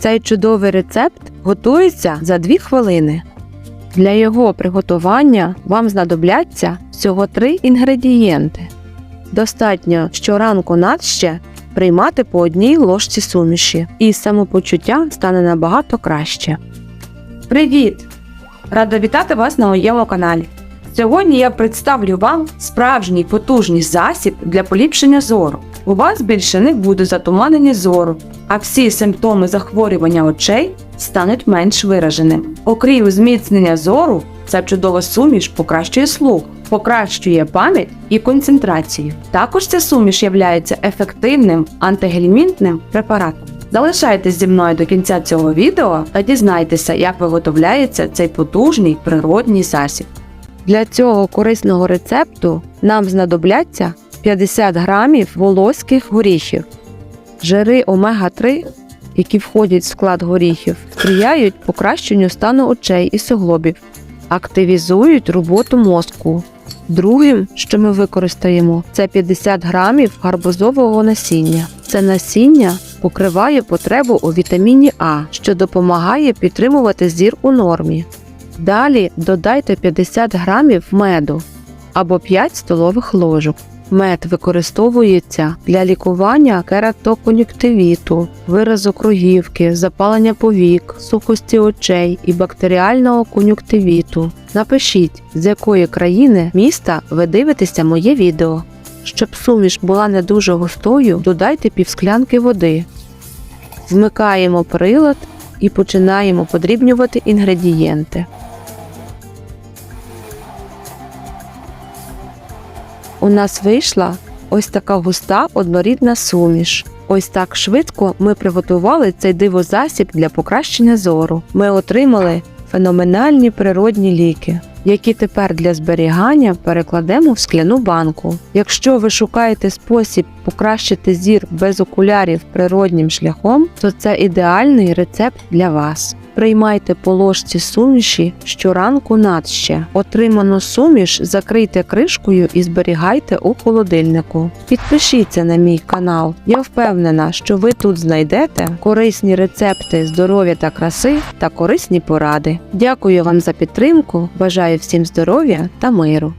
Цей чудовий рецепт готується за 2 хвилини. Для його приготування вам знадобляться всього 3 інгредієнти. Достатньо щоранку надще приймати по одній ложці суміші, і самопочуття стане набагато краще. Привіт! Рада вітати вас на моєму каналі. Сьогодні я представлю вам справжній потужний засіб для поліпшення зору. У вас більше не буде затуманення зору, а всі симптоми захворювання очей стануть менш вираженими. Окрім зміцнення зору, ця чудова суміш покращує слух, покращує пам'ять і концентрацію. Також ця суміш є ефективним антигельмінтним препаратом. Залишайтесь зі мною до кінця цього відео та дізнайтеся, як виготовляється цей потужний природній засіб. Для цього корисного рецепту нам знадобляться 50 грамів волоських горіхів. Жири омега-3, які входять в склад горіхів, сприяють покращенню стану очей і суглобів, активізують роботу мозку. Другим, що ми використаємо, це 50 грамів гарбузового насіння. Це насіння покриває потребу у вітаміні А, що допомагає підтримувати зір у нормі. Далі додайте 50 грамів меду або 5 столових ложок. Мед використовується для лікування кератокон'юктивіту, виразу кругівки, запалення повік, сухості очей і бактеріального кон'юктивіту. Напишіть, з якої країни міста ви дивитеся моє відео. Щоб суміш була не дуже густою, додайте півсклянки води. Вмикаємо прилад і починаємо подрібнювати інгредієнти. У нас вийшла ось така густа однорідна суміш. Ось так швидко ми приготували цей дивозасіб для покращення зору. Ми отримали феноменальні природні ліки, які тепер для зберігання перекладемо в скляну банку. Якщо ви шукаєте спосіб покращити зір без окулярів природнім шляхом, то це ідеальний рецепт для вас. Приймайте по ложці суміші щоранку надще. Отриману суміш закрийте кришкою і зберігайте у холодильнику. Підпишіться на мій канал. Я впевнена, що ви тут знайдете корисні рецепти здоров'я та краси та корисні поради. Дякую вам за підтримку. Бажаю всім здоров'я та миру.